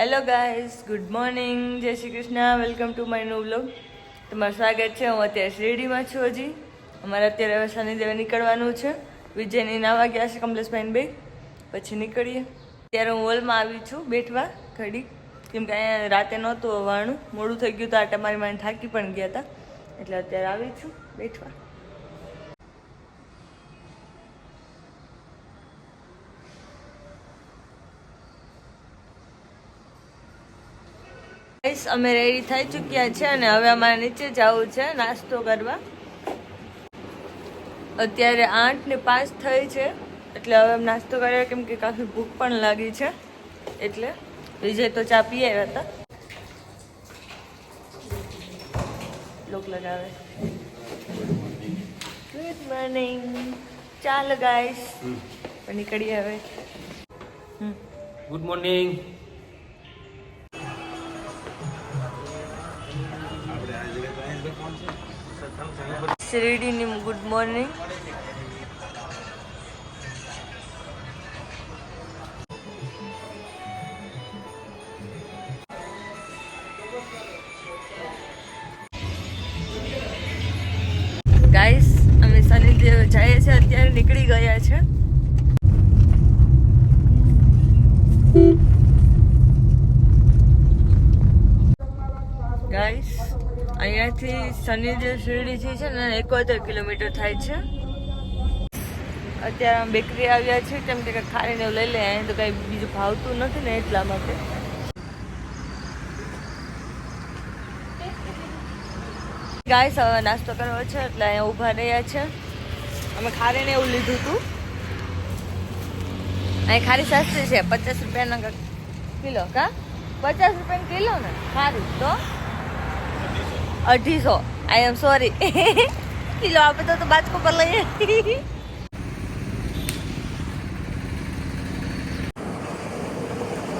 Hello guys good morning જય Shri Krishna. Welcome to my new blog તમારું સ્વાગત છે. હું અત્યારે શિરડીમાં છું હજી. અમારે અત્યારે હવે નીકળવાનું છે. વિજયની નાવા ગયા છે કમલેશભાઈને બે પછી નીકળીએ. ત્યારે હું હોલમાં આવી છું બેઠવા ઘડી. કેમ કે અહીંયા રાતે નહોતું વાણું મોડું થઈ ગયું હતું આટા મારી માને થાકી પણ ગયા હતા. એટલે અત્યારે આવી છું બેઠવા. ગાઈસ અમે રેડી થઈ ચૂક્યા છે અને હવે અમારે નીચે જવું છે નાસ્તો કરવા. અત્યારે આઠ ને પાંચ થઈ છે એટલે હવે અમે નાસ્તો કર્યો કેમ કે કાફી ભૂખ પણ લાગી છે. એટલે વિજય તો ચા પી આવ્યા હતા. લોક લગાવે. ગુડ મોર્નિંગ ચાલ ગાઈસ. નીકળીએ આવે ગુડ મોર્નિંગ શિરડીની ગુડ મોર્નિંગ અહીંયાથી શિરડી શિરડીથી છે ને, એકોતેર કિલોમીટર થાય છે. અત્યારે આમ બેકરી આવ્યા છે કેમ કે ખાઈને એવું લઈ લે તો કંઈ બીજું ભાવતું નથી ને એટલા માટે. ગાય સવારે નાસ્તો કરવો છે, એટલે અહીંયા ઊભા રહ્યા છે. અમે ખારીને એવું લીધું હતું. અહીં ખારી સસ્તી છે, પચાસ રૂપિયાના કિલો, કા? પચાસ રૂપિયાની કિલો ને? ખારી, તો? અઢીસો. આઈ એમ સોરી કિલો આપે તો બાજકો પર લઈએ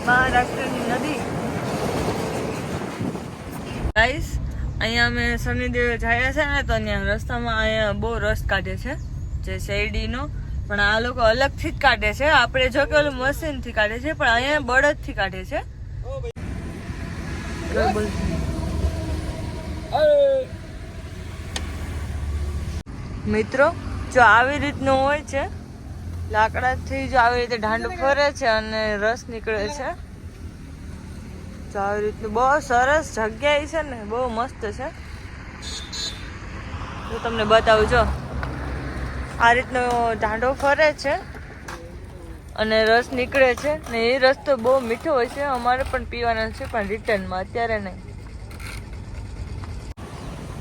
મહારાષ્ટ્રની નદી ગાઈસ અહીંયા અમે શનિદેવે જાય છે ને તો અહીંયા રસ્તામાં અહીંયા બહુ રસ કાઢે છે જે શેરડીનો પણ આ લોકો અલગથી જ કાઢે છે. આપણે જો કે ઓલું મશીનથી કાઢે છે પણ અહીંયા બળદથી કાઢે છે. બોલ. મિત્રો જો આવી રીતનું હોય છે લાકડાથી જો આવી રીતે ઢાંડ ફરે છે અને રસ નીકળે છે. જો આવી રીતનું બહુ સરસ જગ્યા છે ને બહુ મસ્ત છે. હું તમને બતાવું જો. આ રીતનો ઢાંડો ફરે છે અને રસ નીકળે છે ને એ રસ તો બહુ મીઠો હોય છે અમારે પણ પીવાનો છે પણ રિટર્નમાં અત્યારે નહીં.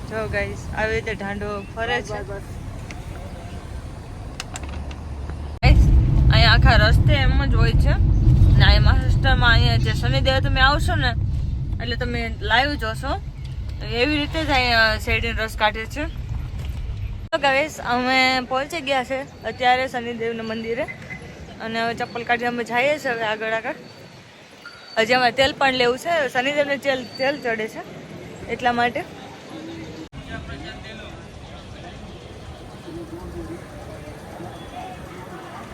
જો ગાઈસ આવી રીતે ઢાંડો ફરે છે Guys, અહીંયા આખા રસ્તે એમ જ હોય છે. ને અહીંયા મહારાષ્ટ્રમાં અહીંયા જે શનિદેવ તમે આવશો ને, એટલે તમે લાઈવ જોશો. એવી રીતે જ અહીંયા શેરડીનો રસ કાઢે છે. ગવેશ અમે પહોંચી ગયા છે અત્યારે શનિદેવના મંદિરે. અને હવે ચપ્પલ કાઢી અમે જઈએ છીએ હવે આગળ આગળ. હજી અમારે તેલ પણ લેવું છે. શનિદેવને તેલ તેલ ચડે છે એટલા માટે.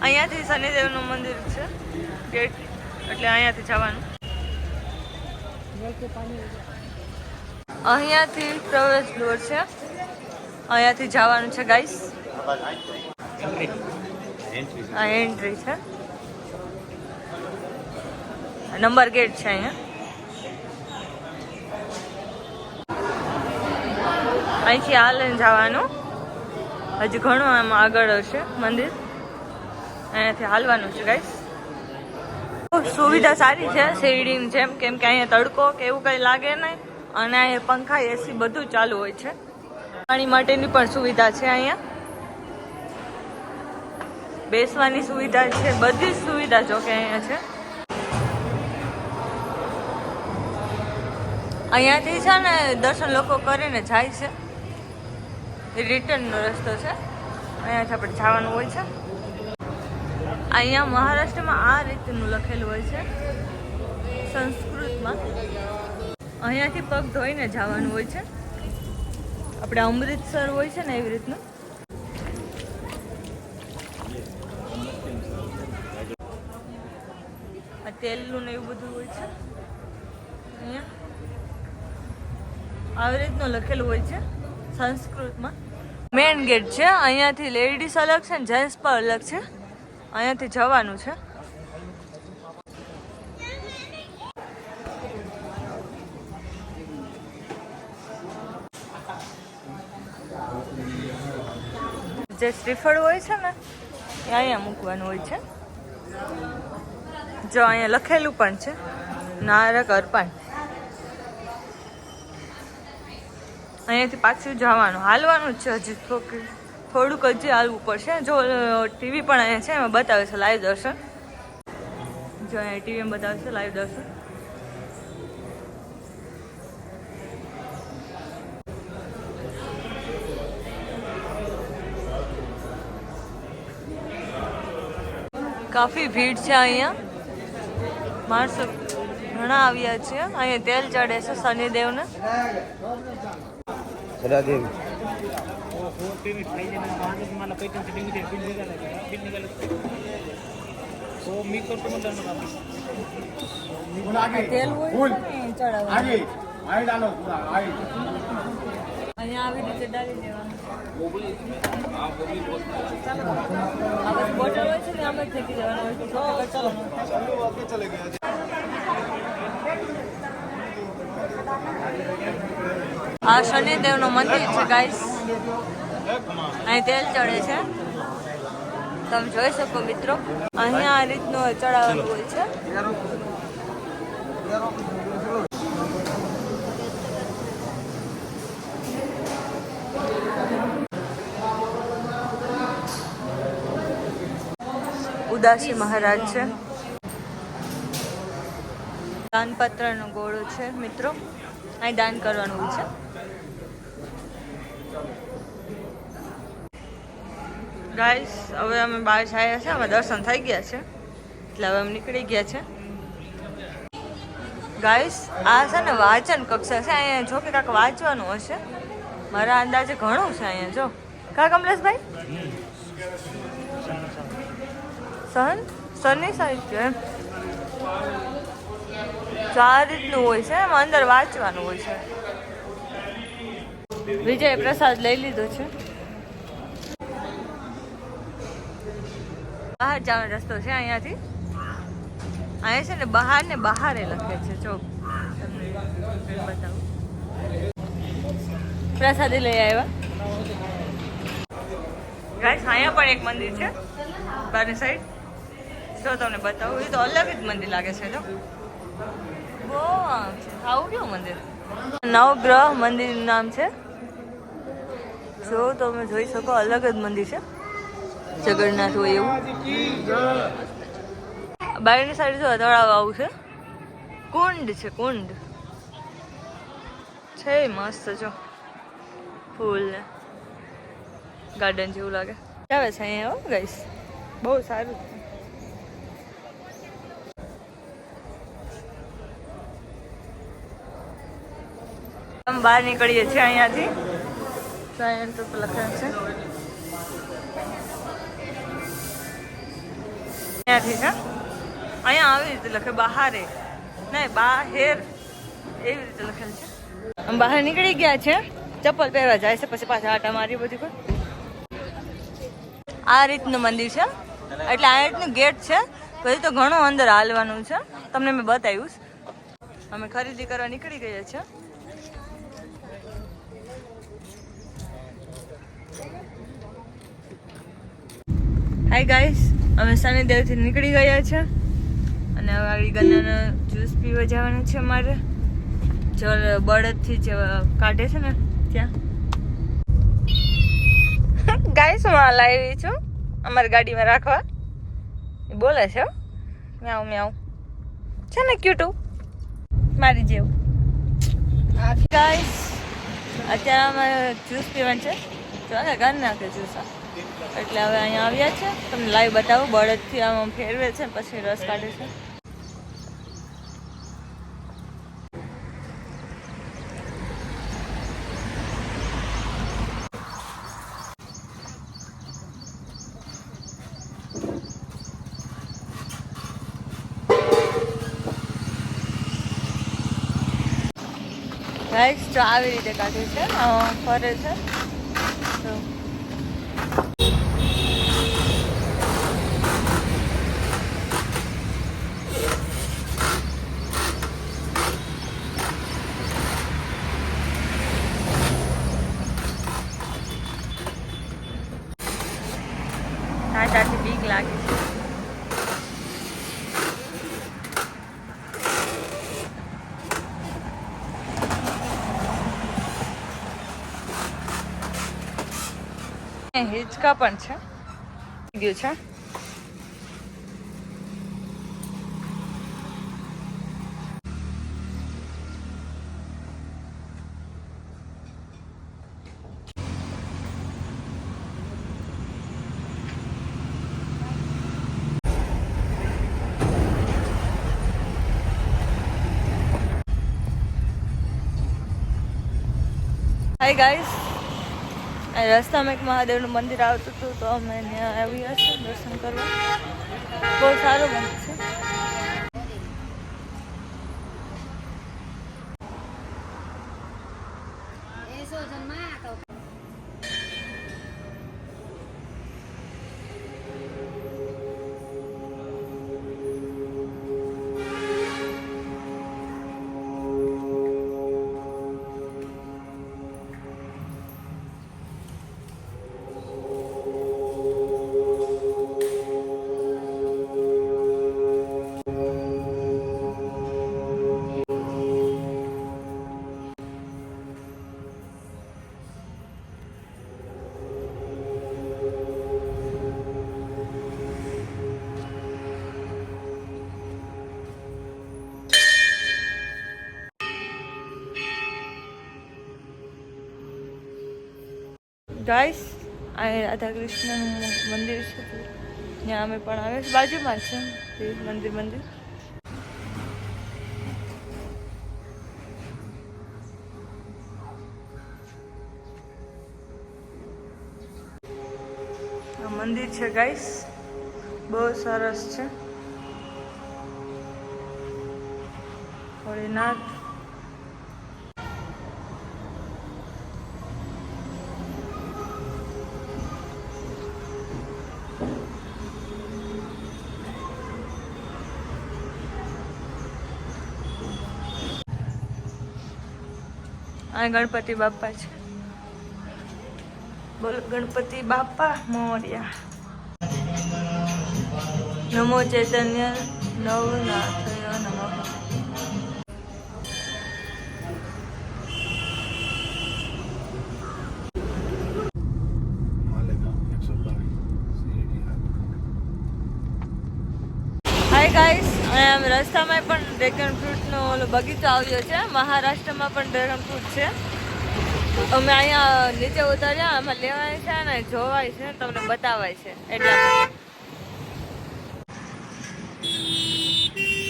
અહીંયાથી શનિદેવનું મંદિર છે, ગેટ. એટલે અહીંયાથી જવાનું. અહીંયાથી પ્રવેશ દ્વાર છે. અહીંયાથી જવાનું છે ગાઈસ આ એન્ટ્રી છે. નંબર ગેટ છે અહીંયા. અહીંથી આ લઈને જવાનું. હજી ઘણું આમ આગળ હશે મંદિર. અહીંયાથી હાલવાનું છે ગાઈસ સુવિધા સારી છે, શેરડીની જેમ કેમ કે અહીંયા તડકો કે એવું કંઈ લાગે નહીં, અને અહીંયા પંખા એસી બધું ચાલુ હોય છે. પાણી માટેની પણ સુવિધા છે અહીંયા. બેસવાની સુવિધા છે, બધી જ સુવિધા જોકે અહીંયા છે. અહીંયાથી છે ને દર્શન લોકો કરીને જાય છે. રિટર્નનો રસ્તો છે. અહીંયાથી આપણે જવાનું હોય છે. અહીંયા મહારાષ્ટ્રમાં આ રીતનું લખેલું હોય છે. સંસ્કૃતમાં. અહીંયાથી પગ ધોઈને જવાનું હોય છે. આપણે અમૃતસર હોય છે ને એવી રીતનું. આ તેલનું ને એવું બધું હોય છે. અહીંયા. આવી રીતનું લખેલું હોય છે સંસ્કૃતમાં. મેઇન ગેટ છે. અહીંયાથી લેડીઝ અલગ છે ને જેન્ટ્સ પણ અલગ છે. અહીંયાથી જવાનું છે. જે શ્રીફળ હોય છે ને, એ અહીંયા મૂકવાનું હોય છે. જો અહીંયા લખેલું પણ છે, નારક અર્પણ. અહીંયાથી પાછું જવાનું, હાલવાનું જ છે હજી થોડુંક થોડુંક હજી હાલવું પડશે. જો ટીવી પણ અહીંયા છે, એમાં બતાવે છે લાઈવ દર્શન. જો અહીંયા ટીવીમાં બતાવે છે લાઈવ દર્શન. કાફી ભીડ છે અહીંયા. માણસો ઘણા આવ્યા છે. અહીંયા તેલ ચડે છે શનિદેવને. सदादेवी તેલ હોય છે ને ચડાવવાનું आगे आगे डालो पूरा आगे અહીંયા આવી રીતે ડાલી દેવાનું આ બસ બોટલ હોય છે ને આમ જ ફેંકી દેવાનું હોય છે ચોખ્ખા કરવાનું. આ શનિદેવનું મંદિર છે ગાઈસ અહીં તેલ ચડે છે. તમે જોઈ શકો મિત્રો, અહીંયા આ રીતનું ચડાવવાનું હોય છે. ઉદાસી મહારાજ છે. દાનપત્રનો ગોળો છે, મિત્રો. અહીં દાન કરવાનું છે. ગાઈસ હવે અમે બહાર આવ્યા છે, અમે દર્શન થઈ ગયા છે. એટલે હવે અમે નીકળી ગયા છે. ગાઈસ આ છે ને વાંચન કક્ષા છે, અહીંયા જો કે કાંક વાંચવાનું હશે. મારા અંદાજે ઘણું છે અહીંયા, જો. કા કમલેશભાઈ? સહન? સરની સાહિત્ય એમ. તો આ રીતનું હોય છે, એમાં અંદર વાંચવાનું હોય છે. વિજય પ્રસાદ લઈ લીધો છે. બહાર જવાનો રસ્તો છે અહીંયાથી. અહીંયા છે ને બહાર ને બહારે લખે છે. જો. બતાવું. પ્રસાદી લઈ આવ્યા. ગાઈસ અહીંયા પણ એક મંદિર છે, બારની સાઈડ જો તમને બતાવું, એ તો અલગ જ મંદિર લાગે છે, જો. આમ છે આવું કેવું મંદિર? નવગ્રહ મંદિરનું નામ છે. જો તમે જોઈ શકો, અલગ જ મંદિર છે. જગન્નાથ હોય એવું? બારની સાઈડ જો તળાવ આવું છે. કુંડ છે કુંડ. છે મસ્ત જો. ફૂલ. ગાર્ડન જેવું લાગે. આવે છે અહીંયા આવો ગઈશ બહુ સારું. બહાર નીકળીએ છીએ અહીંયાથી. તો લખાણ છે. અહીંયાથી છે અહીંયા આવી રીતે લખે, બહારે. નહીં, બાહેર. એવી રીતે લખેલ છે. બહાર નીકળી ગયા છે. ચપ્પલ પહેરવા જાય છે, પછી પાછા આટા મારી બધી કોઈ આ રીતનું મંદિર છે. એટલે આ રીતનું ગેટ છે. પછી તો ઘણું અંદર હાલવાનું છે. તમને મેં બતાવ્યું અમે ખરીદી કરવા નીકળી ગયા છે. હાય ગાઈસ અમે શનિદેવથી નીકળી ગયા છે. અને હવે આગળ ગન્નાનો જ્યુસ પીવા જવાનું છે અમારે. જળ બળદથી જે કાઢે છે ને ત્યાં. ગાઈસ, હું લાવી છું અમારી ગાડીમાં રાખવા. બોલે છે. મ્યાઉ મ્યાઉ. છે ને ક્યુટુ? મારી જેવું. ગાઈસ, અત્યારે અમે જ્યુસ પીવાનું છે. જો ને ઘર નાખે જ્યુસ એટલે હવે અહીંયા આવ્યા છે. તમને લાઈવ બતાવું. બળદથી આમ ફેરવે છે પછી રસ કાઢે છે. રાઈસ તો આવી રીતે કાઢે છે. ફરે છે તો કાંટાથી બીક લાગે છે એ હિંચકા પણ છે. ગયું છે. ગાઈસ આ રસ્તામાં એક મહાદેવનું મંદિર આવતું હતું તો અમે ત્યાં આવ્યા છીએ દર્શન કરવા. બહુ સારું મંદિર છે. ગાઈસ, આ રાધા કૃષ્ણનું મંદિર છે. ત્યાં અમે પણ આવ્યા બાજુમાં છે. મંદિર મંદિર. મંદિર છે ગાઈસ. બહુ સરસ છે. ભોળીનાથ આ ગણપતિ બાપા છે. બોલો ગણપતિ બાપા મોર્યા. નમો ચૈતન્ય નવનાથય નમો. માલેગાંવ ગાઈસ આમ રસ્તામાં પણ ડ્રેગન ફ્રૂટનો ઓલો બગીચો આવ્યો છે. મહારાષ્ટ્રમાં પણ ડ્રેગન ફ્રૂટ છે. અમે અહીંયા નીચે ઉતાર્યા, આમાં લેવાય છે ને જોવાય છે, તમને બતાવાય છે. એટલા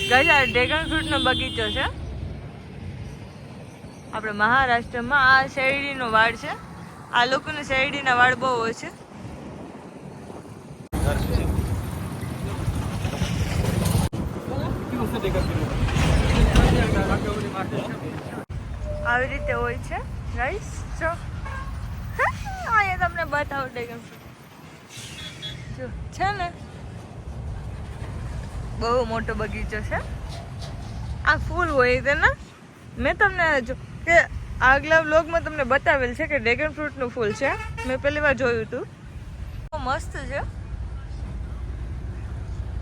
ગજા ડ્રેગન ફ્રૂટનો બગીચો છે. આપણે મહારાષ્ટ્રમાં આ શેરડીનો વાડ છે. આ લોકોને શેરડીના વાડ બહુ હોય છે. આવી રીતે હોય છે રાઈસ જો. અહીંયા તમને બતાવું ફ્રૂટ જો, છે ને? બહુ મોટો બગીચો છે. આ ફૂલ હોય તેના મેં તમને જો કે આગલા વ્લોગમાં તમને બતાવેલ છે કે ડ્રેગન ફ્રૂટનું ફૂલ છે. મેં પહેલી વાર જોયું હતું. મસ્ત છે.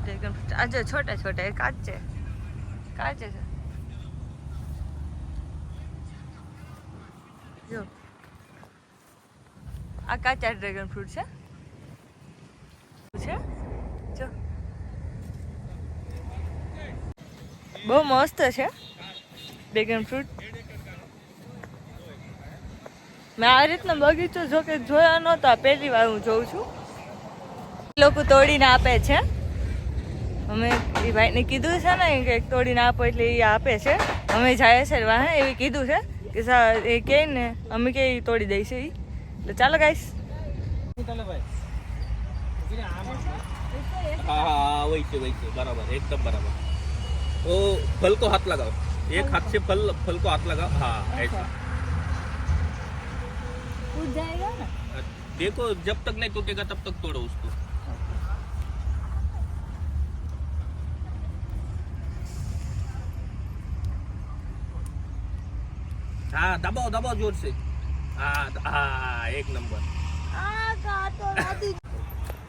ડ્રેગન ફ્રૂટ આજે છોટા છોટા એ કાચે કાચે છે. જો. આ કાચા ડ્રેગન ફ્રૂટ છે. છે? જો. બહુ મસ્ત છે. ડ્રેગન ફ્રૂટ મેં આ રીતનો બગીચો જો કે જોયો નહોતો, પહેલી વાર હું જોઉં છું. લોકો તોડીને આપે છે. અમે એ ભાઈને કીધું છે ને કે તોડીને આપો એટલે એ આપે છે. અમે જાય છે વાહે એવી કીધું છે કે સા એ કે ને અમે કે તોડી દઈ છે એટલે ચાલો ગાઈશ બરાબર એકદમ બરાબર. ઓ ફલ હાથ લગાવો. એક હાથ છે ફલ ફલ હાથ લગાવ. હા ऐसा टूट जाएगा ना देखो जब तक नहीं टूटेगा तब तक तोड़ो उसको हाँ दबाओ दबाओ जोर से हाँ हाँ एक नंबर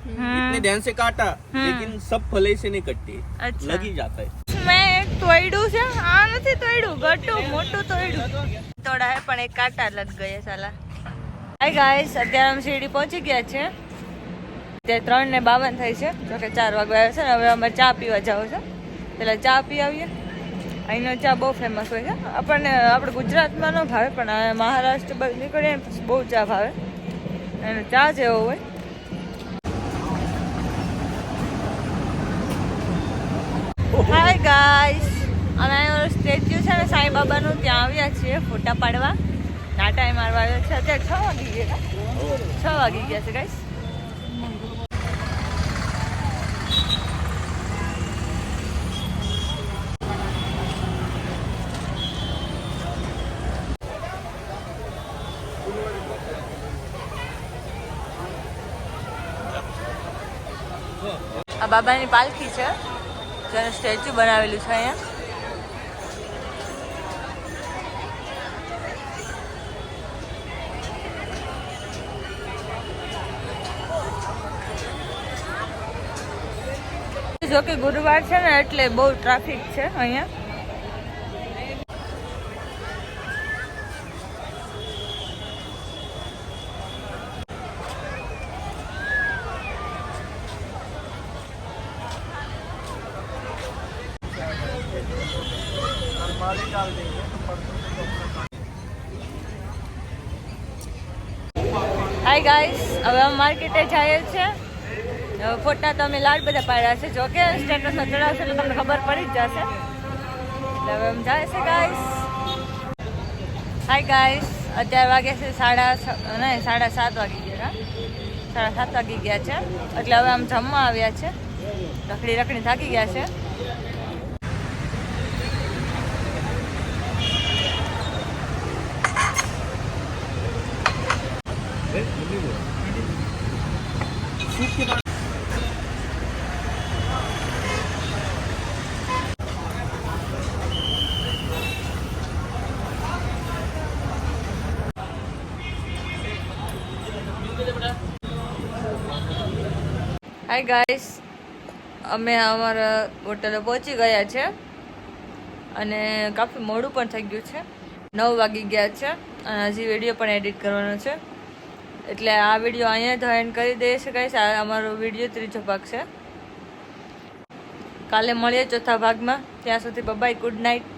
इतने ध्यान से काटा हम्म। लेकिन सब फल ऐसे नहीं कटते अच्छा। लग ही जाता है મેં એક તોડ્યું છે આ નથી તોડ્યું ગટું મોટું તોડ્યું તોડા હે પણ એક કાંટા લગ ગયા સાલા હાય ગાઈસ અત્યારે અમે શિરડી પહોંચી ગયા છે તે ત્રણ ને બાવન થઈ છે જો કે ચાર વાગવા આવ્યા છે ને હવે અમે ચા પીવા જાવ છે પેલા ચા પી આવીએ અહીંનો ચા બહુ ફેમસ હોય છે. આપણને, આપણે ગુજરાતમાં ન ભાવે, પણ મહારાષ્ટ્ર બાજુ નીકળીએ પછી બહુ ચા ભાવે. અને ચા જેવો હોય. હાય ગાઈસ અમે સ્ટેચ્યુ છે ને, સાંઈ બાબાનું, ત્યાં આવ્યા છીએ ફોટા પાડવા. નાટા મારવા આવ્યા છે. અત્યારે છ વાગી ગયા છ વાગી ગયા છે ગાઈસ બાબાની પાલખી છે. જેનું સ્ટેચ્યુ બનાવેલું છે અહીંયા. જો કે ગુરુવાર છે ને, એટલે બહુ ટ્રાફિક છે અહીંયા હાય ગાઈસ હવે માર્કેટે જઈએ છે. ફોટા તો અમે લાડ બધા પાડ્યા છે. જો કે સ્ટેટસમાં ચડાવશે એટલે તમને ખબર પડી જ જશે. એટલે હવે અમે જાય છે ગાઈસ હાય ગાઈસ અત્યારે વાગ્યા છે સાડા નહીં, સાડા સાત વાગી ગયા સાડા સાત વાગી ગયા છે. એટલે હવે આમ જમવા આવ્યા છે. રખડી રખડી થાકી ગયા છે. હાય ગાઈસ અમે અમારા હોટલે પહોંચી ગયા છે અને કાફી મોડું પણ થઈ ગયું છે. નવ વાગી ગયા છે અને હજી વીડિયો પણ એડિટ કરવાનો છે. એટલે આ વીડિયો અહીંયા તો એન્ડ કરી દઈએ છે અમારો વીડિયો ત્રીજો ભાગ છે. કાલે મળીએ ચોથા ભાગમાં. ત્યાં સુધી બબાઈ ગુડ નાઇટ